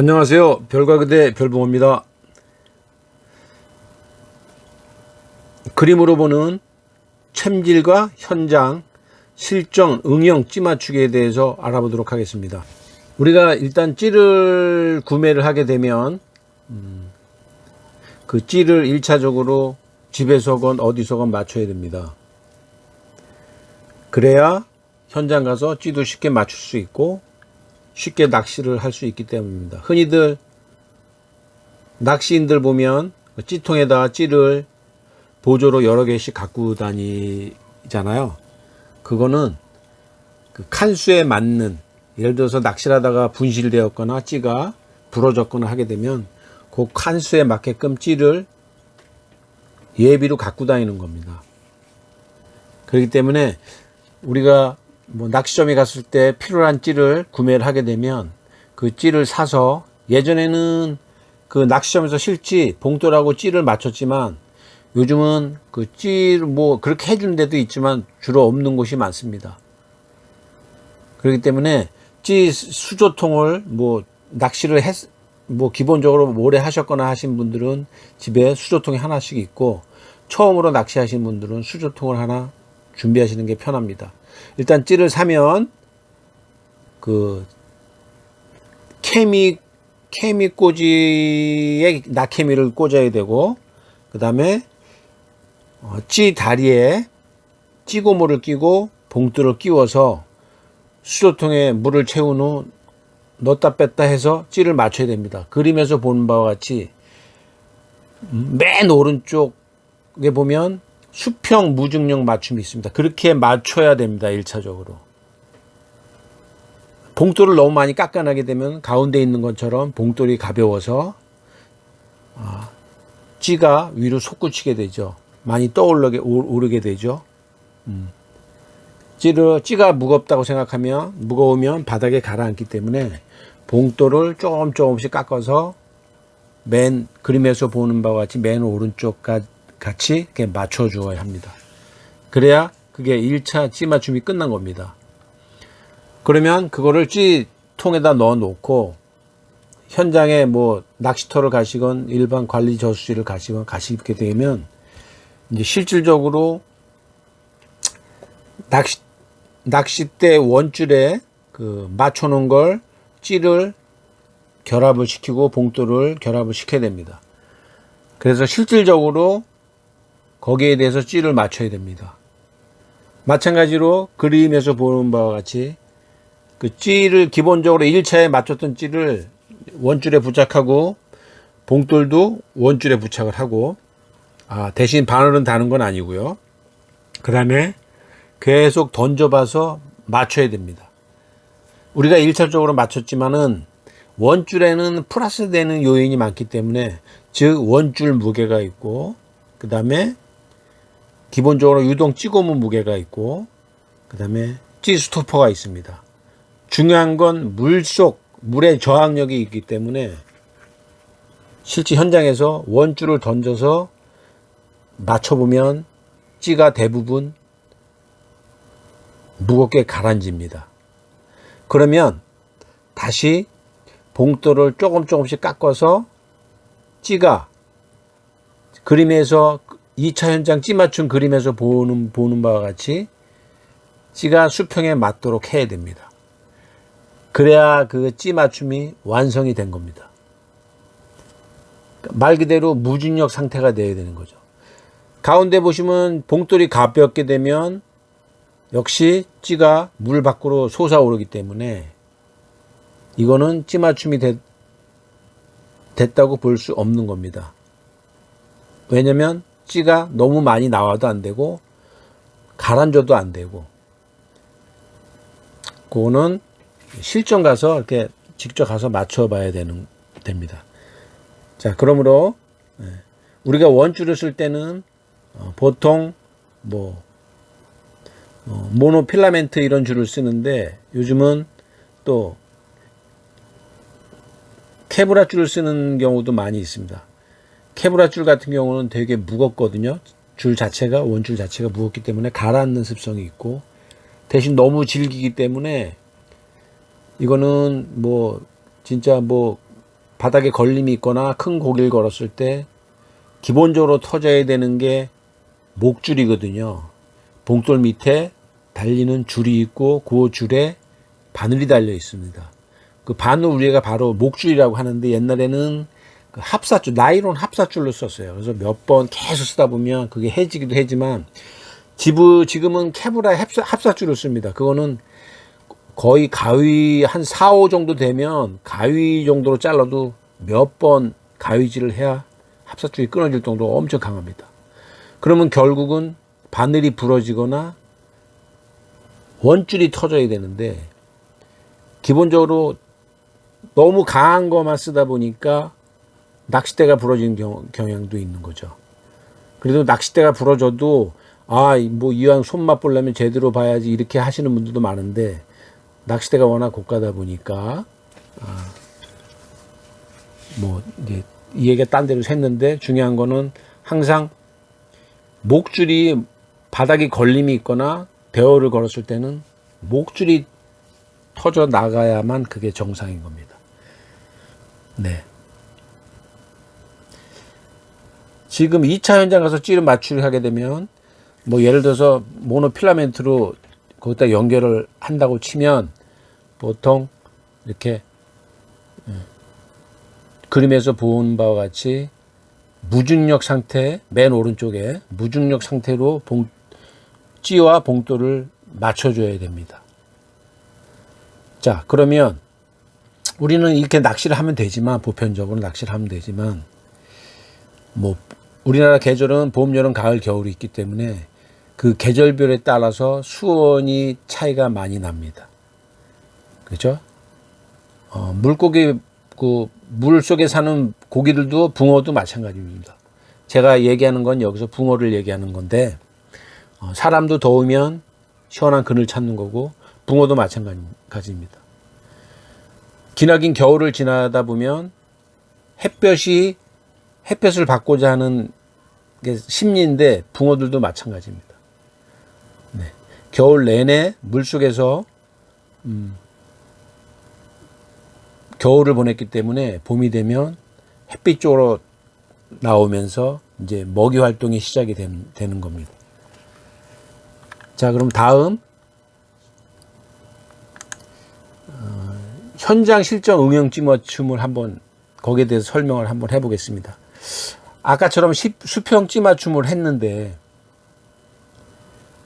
안녕하세요. 별과 그대 별봉호입니다. 그림으로 보는 챔질과 현장, 실정, 응용, 찌맞추기에 대해서 알아보도록 하겠습니다. 우리가 일단 찌를 구매를 하게 되면 음, 그 찌를 1차적으로 집에서건 어디서건 맞춰야 됩니다. 그래야 현장 가서 찌도 쉽게 맞출 수 있고 쉽게 낚시를 할 수 있기 때문입니다. 흔히들 낚시인들 보면 찌통에다 찌를 보조로 여러 개씩 갖고 다니잖아요. 그거는 그 칸수에 맞는 예를 들어서 낚시를 하다가 분실되었거나 찌가 부러졌거나 하게 되면 그 칸수에 맞게끔 찌를 예비로 갖고 다니는 겁니다. 그렇기 때문에 우리가 뭐 낚시점에 갔을 때 필요한 찌를 구매를 하게 되면 그 찌를 사서 예전에는 그 낚시점에서 실지 봉돌하고 찌를 맞췄지만 요즘은 그찌뭐 그렇게 해주는 데도 있지만 주로 없는 곳이 많습니다. 그렇기 때문에 찌 수조통을 뭐 낚시를 했, 뭐 기본적으로 오래 하셨거나 하신 분들은 집에 수조통이 하나씩 있고 처음으로 낚시하신 분들은 수조통을 하나 준비하시는 게 편합니다. 일단 찌를 사면 그 케미 케미 꽂이에 낙케미를 꽂아야 되고 그 다음에 어, 찌 다리에 찌고물을 끼고 봉투를 끼워서 수조통에 물을 채운 후 넣었다 뺐다 해서 찌를 맞춰야 됩니다. 그림에서 보는 바와 같이 맨 오른쪽에 보면 수평 무중력 맞춤이 있습니다. 그렇게 맞춰야 됩니다. 1차적으로. 봉돌을 너무 많이 깎아나게 되면 가운데 있는 것처럼 봉돌이 가벼워서 아, 찌가 위로 솟구치게 되죠. 많이 떠오르게 오르게 되죠. 음. 찌를 찌가 무겁다고 생각하면 무거우면 바닥에 가라앉기 때문에 봉돌을 조금 조금씩 깎아서 맨 그림에서 보는 바와 같이 맨 오른쪽 같이 맞춰 주어야 합니다. 그래야 그게 1차 찌 맞춤이 끝난 겁니다. 그러면 그거를 찌 통에다 넣어 놓고 현장에 뭐 낚시터를 가시건 일반 관리 저수지를 가시건 가시게 되면 이제 실질적으로 낚시 낚싯대 원줄에 그 맞춰 놓은 걸 찌를 결합을 시키고 봉돌을 결합을 시켜야 됩니다. 그래서 실질적으로 거기에 대해서 찌를 맞춰야 됩니다. 마찬가지로 그림에서 보는 바와 같이 그 찌를 기본적으로 1차에 맞췄던 찌를 원줄에 부착하고 봉돌도 원줄에 부착을 하고 아, 대신 바늘은 다는 건 아니고요. 그 다음에 계속 던져봐서 맞춰야 됩니다. 우리가 1차적으로 맞췄지만은 원줄에는 플러스 되는 요인이 많기 때문에 즉 원줄 무게가 있고 그 다음에 기본적으로 유동 찌고무 무게가 있고 그 다음에 찌 스토퍼가 있습니다. 중요한 건 물 속 물의 저항력이 있기 때문에 실제 현장에서 원줄을 던져서 맞춰보면 찌가 대부분 무겁게 가라앉습니다. 그러면 다시 봉돌을 조금 조금씩 깎아서 찌가 그림에서 2차 현장 찌 맞춘 그림에서 보는, 보는 바와 같이 찌가 수평에 맞도록 해야 됩니다. 그래야 그 찌 맞춤이 완성이 된 겁니다. 말 그대로 무중력 상태가 되어야 되는 거죠. 가운데 보시면 봉돌이 가볍게 되면 역시 찌가 물 밖으로 솟아오르기 때문에 이거는 찌 맞춤이 됐, 됐다고 볼 수 없는 겁니다. 왜냐면 찌가 너무 많이 나와도 안 되고 가라앉아도 안 되고 그거는 실전 가서 이렇게 직접 가서 맞춰봐야 되는 됩니다. 자, 그러므로 예, 우리가 원줄을 쓸 때는 어, 보통 뭐 어, 모노 필라멘트 이런 줄을 쓰는데 요즘은 또 케브라 줄을 쓰는 경우도 많이 있습니다. 케브라 줄 같은 경우는 되게 무겁거든요. 줄 자체가 원줄 자체가 무겁기 때문에 가라앉는 습성이 있고 대신 너무 질기기 때문에 이거는 뭐 진짜 뭐 바닥에 걸림이 있거나 큰 고기를 걸었을 때 기본적으로 터져야 되는 게 목줄이거든요. 봉돌 밑에 달리는 줄이 있고 그 줄에 바늘이 달려 있습니다. 그 바늘 우리가 바로 목줄이라고 하는데 옛날에는 그 합사줄, 나이론 합사줄로 썼어요. 그래서 몇 번 계속 쓰다 보면 그게 해지기도 하지만 지부, 지금은 케브라 합사, 합사줄을 씁니다. 그거는 거의 가위 한 4, 5 정도 되면 가위 정도로 잘라도 몇 번 가위질을 해야 합사줄이 끊어질 정도로 엄청 강합니다. 그러면 결국은 바늘이 부러지거나 원줄이 터져야 되는데 기본적으로 너무 강한 것만 쓰다 보니까 낚싯대가 부러지는 경, 경향도 있는 거죠. 그래도 낚싯대가 부러져도 아, 뭐 이왕 손맛 보려면 제대로 봐야지 이렇게 하시는 분들도 많은데 낚싯대가 워낙 고가다 보니까 아, 뭐 이제 이 얘기가 딴 데로 샜는데 중요한 거는 항상 목줄이 바닥에 걸림이 있거나 대어를 걸었을 때는 목줄이 터져 나가야만 그게 정상인 겁니다. 네. 지금 2차 현장 가서 찌를 맞추를 하게 되면 뭐 예를 들어서 모노 필라멘트로 거기다 연결을 한다고 치면 보통 이렇게 예, 그림에서 본 바와 같이 무중력 상태 맨 오른쪽에 무중력 상태로 봉, 찌와 봉돌을 맞춰줘야 됩니다. 자 그러면 우리는 이렇게 낚시를 하면 되지만 보편적으로 낚시를 하면 되지만 뭐 우리나라 계절은 봄, 여름, 가을, 겨울이 있기 때문에 그 계절별에 따라서 수온이 차이가 많이 납니다. 그렇죠? 어, 물고기 그 물 속에 사는 고기들도 붕어도 마찬가지입니다. 제가 얘기하는 건 여기서 붕어를 얘기하는 건데 어, 사람도 더우면 시원한 그늘 찾는 거고 붕어도 마찬가지입니다. 기나긴 겨울을 지나다 보면 햇볕이 햇볕을 받고자 하는 게 심리인데 붕어들도 마찬가지입니다. 네. 겨울 내내 물 속에서 음, 겨울을 보냈기 때문에 봄이 되면 햇빛 쪽으로 나오면서 이제 먹이 활동이 시작이 된, 되는 겁니다. 자, 그럼 다음 어, 현장 실전 응용 찜맞춤을 한번 거기에 대해서 설명을 한번 해보겠습니다. 아까처럼 시, 수평 찜맞춤을 했는데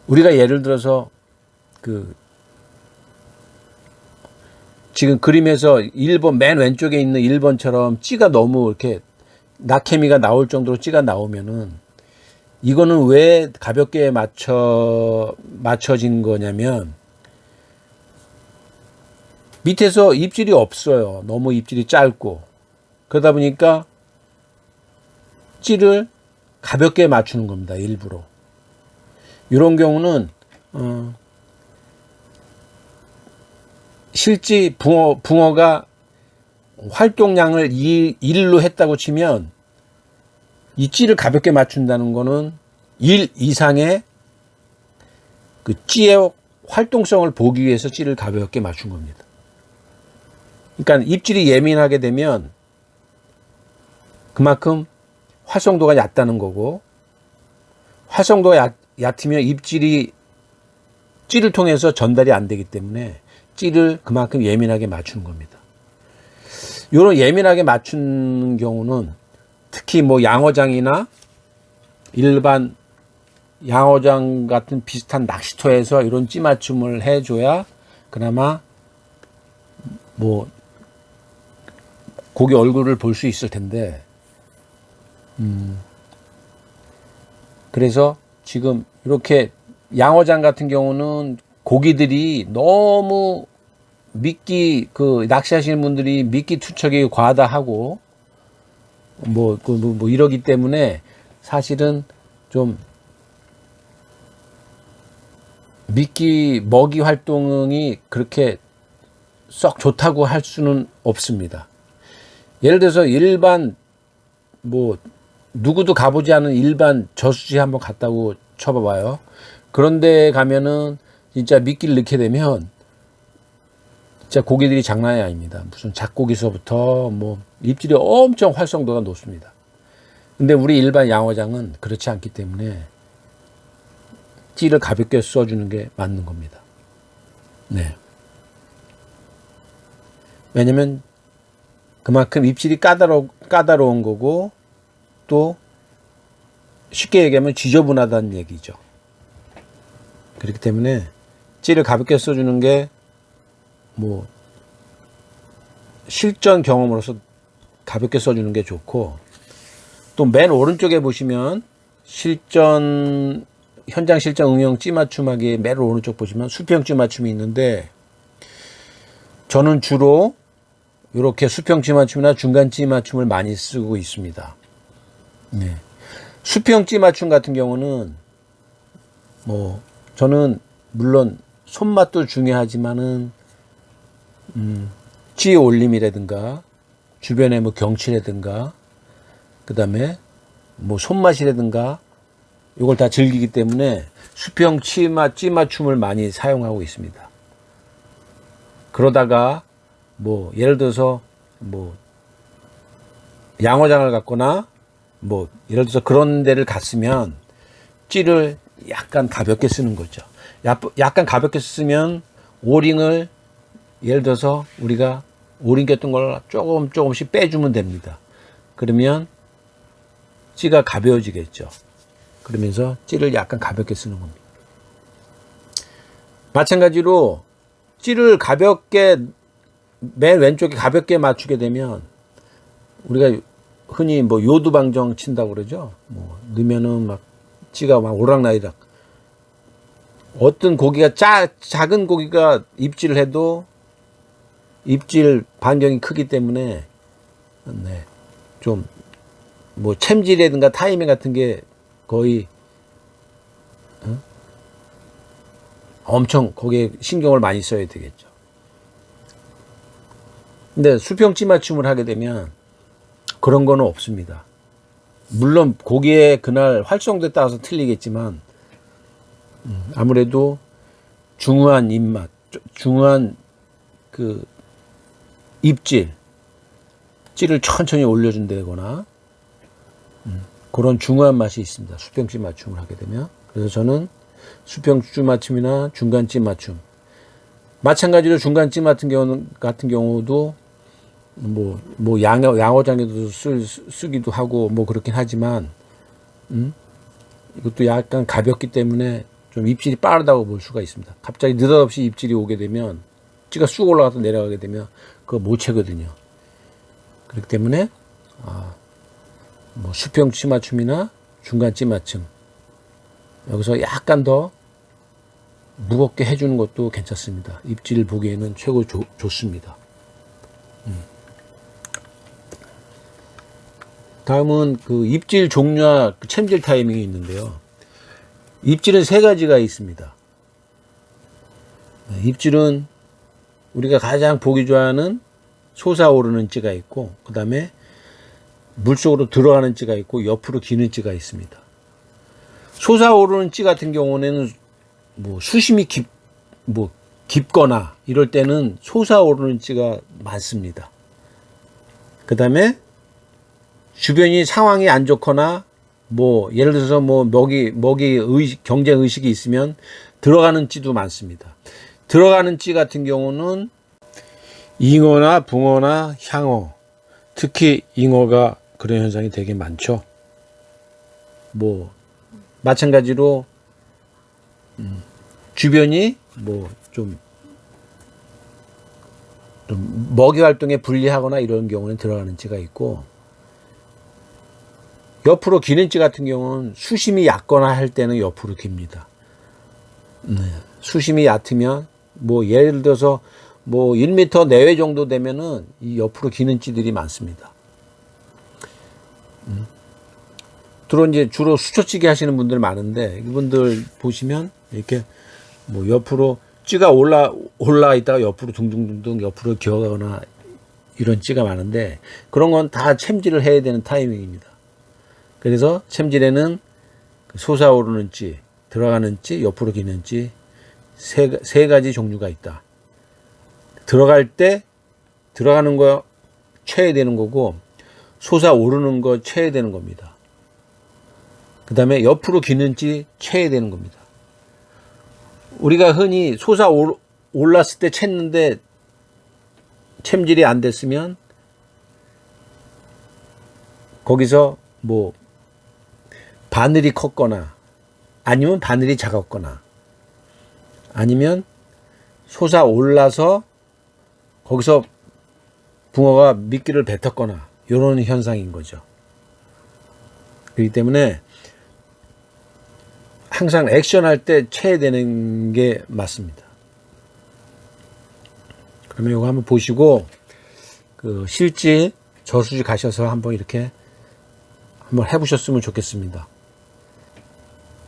우리가 예를 들어서 그 지금 그림에서 1번 맨 왼쪽에 있는 1번처럼 찌가 너무 이렇게 낙해미가 나올 정도로 찌가 나오면은 이거는 왜 가볍게 맞춰 맞춰진 거냐면 밑에서 입질이 없어요. 너무 입질이 짧고 그러다 보니까 찌를 가볍게 맞추는 겁니다. 일부러 이런 경우는 어, 실제 붕어, 붕어가 활동량을 1로 했다고 치면 이 찌를 가볍게 맞춘다는 거는 1 이상의 그 찌의 활동성을 보기 위해서 찌를 가볍게 맞춘 겁니다. 그러니까 입질이 예민하게 되면 그만큼 활성도가 얕다는 거고 활성도가 얕, 얕으면 입질이 찌를 통해서 전달이 안 되기 때문에 찌를 그만큼 예민하게 맞추는 겁니다. 이런 예민하게 맞추는 경우는 특히 뭐 양어장이나 일반 양어장 같은 비슷한 낚시터에서 이런 찌 맞춤을 해줘야 그나마 뭐 고기 얼굴을 볼 수 있을 텐데, 음, 그래서 지금 이렇게 양어장 같은 경우는 고기들이 너무 미끼 그 낚시하시는 분들이 미끼 투척이 과다하고 뭐, 그, 뭐, 뭐 이러기 때문에 사실은 좀 미끼 먹이 활동이 그렇게 썩 좋다고 할 수는 없습니다. 예를 들어서 일반 뭐 누구도 가보지 않은 일반 저수지 한번 갔다고 쳐봐봐요. 그런데 가면은 진짜 미끼를 넣게 되면 진짜 고기들이 장난이 아닙니다. 무슨 작고기서부터 뭐 입질이 엄청 활성도가 높습니다. 근데 우리 일반 양어장은 그렇지 않기 때문에 찌를 가볍게 써주는 게 맞는 겁니다. 네. 왜냐면 그만큼 입질이 까다로, 까다로운 거고 또 쉽게 얘기하면 지저분하다는 얘기죠. 그렇기 때문에 찌를 가볍게 써주는 게 뭐 실전 경험으로서 가볍게 써주는 게 좋고 또 맨 오른쪽에 보시면 실전 현장 실전 응용 찌 맞춤하기 맨 오른쪽 보시면 수평 찌 맞춤이 있는데 저는 주로 이렇게 수평 찌 맞춤이나 중간 찌 맞춤을 많이 쓰고 있습니다. 네. 수평 찌 맞춤 같은 경우는 뭐 저는 물론 손맛도 중요하지만은 음, 찌 올림이라든가 주변에 뭐 경치라든가 그다음에 뭐 손맛이라든가 이걸 다 즐기기 때문에 수평 치마 찌 맞춤을 많이 사용하고 있습니다. 그러다가 뭐 예를 들어서 뭐 양어장을 갔거나 뭐 예를 들어서 그런 데를 갔으면 찌를 약간 가볍게 쓰는 거죠. 약- 약간 가볍게 쓰면 오링을 예를 들어서 우리가 오링 꼈던 걸 조금 조금씩 빼주면 됩니다. 그러면 찌가 가벼워지겠죠. 그러면서 찌를 약간 가볍게 쓰는 겁니다. 마찬가지로 찌를 가볍게 맨 왼쪽에 가볍게 맞추게 되면 우리가 흔히 뭐 요두 방정 친다고 그러죠. 뭐 넣으면은 막 찌가 막 오락나이락. 어떤 고기가 짜, 작은 고기가 입질을 해도 입질 반경이 크기 때문에 네, 좀 뭐 챔질이라든가 타이밍 같은 게 거의 어? 엄청 거기에 신경을 많이 써야 되겠죠. 근데 수평 찌 맞춤을 하게 되면 그런 거는 없습니다. 물론 고기의 그날 활성도에 따라서 틀리겠지만 음, 아무래도 중후한 입맛, 중후한 그 입질, 찌를 천천히 올려준다거나 음, 그런 중후한 맛이 있습니다. 수평찌 맞춤을 하게 되면 그래서 저는 수평찌 맞춤이나 중간찌 맞춤 마찬가지로 중간찌 같은 경우도 뭐, 뭐, 양어, 양어장에도 쓸, 쓰기도 하고, 뭐, 그렇긴 하지만, 음? 이것도 약간 가볍기 때문에 좀 입질이 빠르다고 볼 수가 있습니다. 갑자기 느닷없이 입질이 오게 되면, 찌가 쑥 올라가서 내려가게 되면, 그거 못 채거든요. 그렇기 때문에, 아, 뭐, 수평 찌 맞춤이나 중간 찌 맞춤. 여기서 약간 더 무겁게 해주는 것도 괜찮습니다. 입질 보기에는 최고 좋, 좋습니다. 다음은 그 입질 종류와 그 챔질 타이밍이 있는데요. 입질은 세 가지가 있습니다. 네, 입질은 우리가 가장 보기 좋아하는 솟아오르는 찌가 있고, 그 다음에 물속으로 들어가는 찌가 있고, 옆으로 기는 찌가 있습니다. 솟아오르는 찌 같은 경우는 뭐 수심이 깊, 뭐 깊거나 이럴 때는 솟아오르는 찌가 많습니다. 그 다음에 주변이 상황이 안 좋거나 뭐 예를 들어서 뭐 먹이 먹이 의식, 경쟁 의식이 있으면 들어가는 찌도 많습니다. 들어가는 찌 같은 경우는 잉어나 붕어나 향어 특히 잉어가 그런 현상이 되게 많죠. 뭐 마찬가지로 음, 주변이 뭐좀 좀 먹이 활동에 불리하거나 이런 경우는 들어가는 찌가 있고 옆으로 기는 찌 같은 경우는 수심이 얕거나 할 때는 옆으로 깁니다. 네. 수심이 얕으면 뭐 예를 들어서 뭐 1m 내외 정도 되면은 이 옆으로 기는 찌들이 많습니다. 음. 주로 이제 주로 수초찌개 하시는 분들 많은데 이분들 보시면 이렇게 뭐 옆으로 찌가 올라 올라 있다가 옆으로 둥둥둥둥 옆으로 기어가거나 이런 찌가 많은데 그런 건 다 챔질을 해야 되는 타이밍입니다. 그래서 챔질에는 그 솟아오르는 찌, 들어가는 찌, 옆으로 기는 찌, 세, 세 가지 종류가 있다. 들어갈 때, 들어가는 거, 쳐야 되는 거고 솟아오르는 거 쳐야 되는 겁니다. 그 다음에 옆으로 기는지 쳐야 되는 겁니다. 우리가 흔히 솟아 올랐을 때 챘는데 챔질이 안 됐으면 거기서 뭐 바늘이 컸거나 아니면 바늘이 작았거나 아니면 솟아 올라서 거기서 붕어가 미끼를 뱉었거나 이런 현상인 거죠. 그렇기 때문에 항상 액션할 때 쳐야 되는 게 맞습니다. 그러면 이거 한번 보시고 그 실지 저수지 가셔서 한번 이렇게 한번 해보셨으면 좋겠습니다.